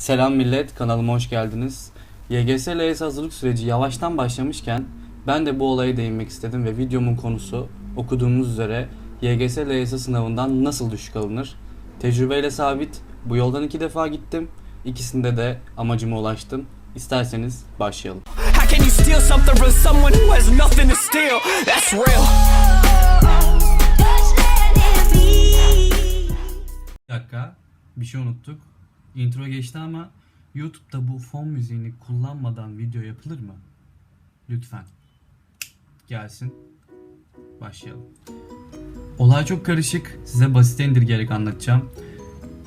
Selam millet, kanalıma hoş geldiniz. YGS LYS hazırlık süreci yavaştan başlamışken ben de bu olaya değinmek istedim ve videomun konusu okuduğumuz üzere YGS LYS sınavından nasıl düşük alınır? Tecrübeyle sabit, bu yoldan iki defa gittim, ikisinde de amacıma ulaştım. İsterseniz başlayalım. Bir dakika, bir şey unuttuk. Intro geçti ama YouTube'da bu fon müziğini kullanmadan video yapılır mı? Lütfen. Gelsin. Başlayalım. Olay çok karışık. Size basit indirgeyerek anlatacağım.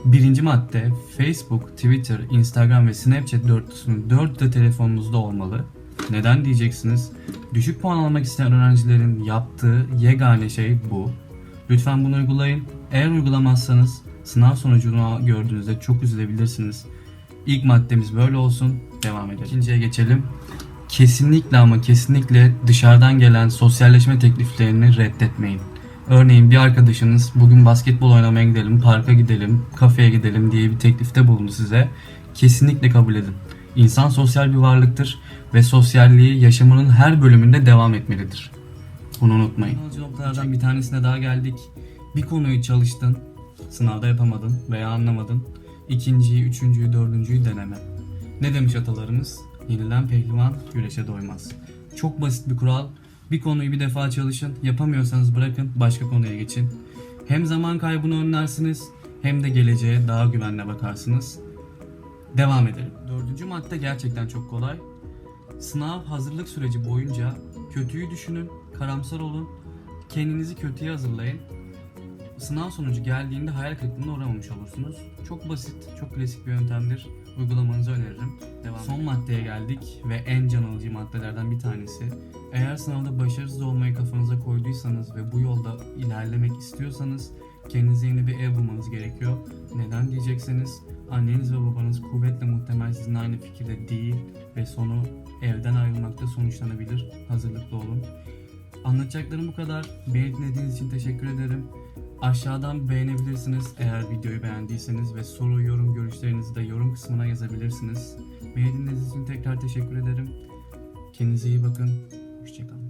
Birinci madde Facebook, Twitter, Instagram ve Snapchat dörtlüsünün dört de telefonunuzda olmalı. Neden diyeceksiniz? Düşük puan almak isteyen öğrencilerin yaptığı yegane şey bu. Lütfen bunu uygulayın. Eğer uygulamazsanız sınav sonucunu gördüğünüzde çok üzülebilirsiniz. İlk maddemiz böyle olsun. Devam edelim. İkinciye geçelim. Kesinlikle ama kesinlikle dışarıdan gelen sosyalleşme tekliflerini reddetmeyin. Örneğin bir arkadaşınız bugün basketbol oynamaya gidelim, parka gidelim, kafeye gidelim diye bir teklifte bulundu size. Kesinlikle kabul edin. İnsan sosyal bir varlıktır ve sosyalliği yaşamının her bölümünde devam etmelidir. Bunu unutmayın. noktalardan bir tanesine daha geldik. Bir konuyu çalıştın, sınavda yapamadın veya anlamadın. İkinciyi, üçüncüyü, dördüncüyü deneme. Ne demiş atalarımız? Yenilen pehlivan güreşe doymaz. Çok basit bir kural. Bir konuyu bir defa çalışın. Yapamıyorsanız bırakın başka konuya geçin. Hem zaman kaybını önlersiniz hem de geleceğe daha güvenle bakarsınız. Devam edelim. Dördüncü madde gerçekten çok kolay. Sınav hazırlık süreci boyunca kötüyü düşünün, karamsar olun, kendinizi kötüye hazırlayın. Sınav sonucu geldiğinde hayal kırıklığına uğramamış olursunuz. Çok basit, çok klasik bir yöntemdir. Uygulamanızı öneririm. Devam Son maddeye geldik ve en can alıcı maddelerden bir tanesi. Eğer sınavda başarısız olmayı kafanıza koyduysanız ve bu yolda ilerlemek istiyorsanız kendinize yeni bir ev bulmanız gerekiyor. Neden diyecekseniz anneniz ve babanız kuvvetle muhtemel sizinle aynı fikirde değil ve sonu evden ayrılmakta sonuçlanabilir. Hazırlıklı olun. Anlatacaklarım bu kadar. Beni dinlediğiniz için teşekkür ederim. Aşağıdan beğenebilirsiniz eğer videoyu beğendiyseniz ve soru, yorum, görüşlerinizi de yorum kısmına yazabilirsiniz. Beni dinlediğiniz için tekrar teşekkür ederim. Kendinize iyi bakın. Hoşçakalın.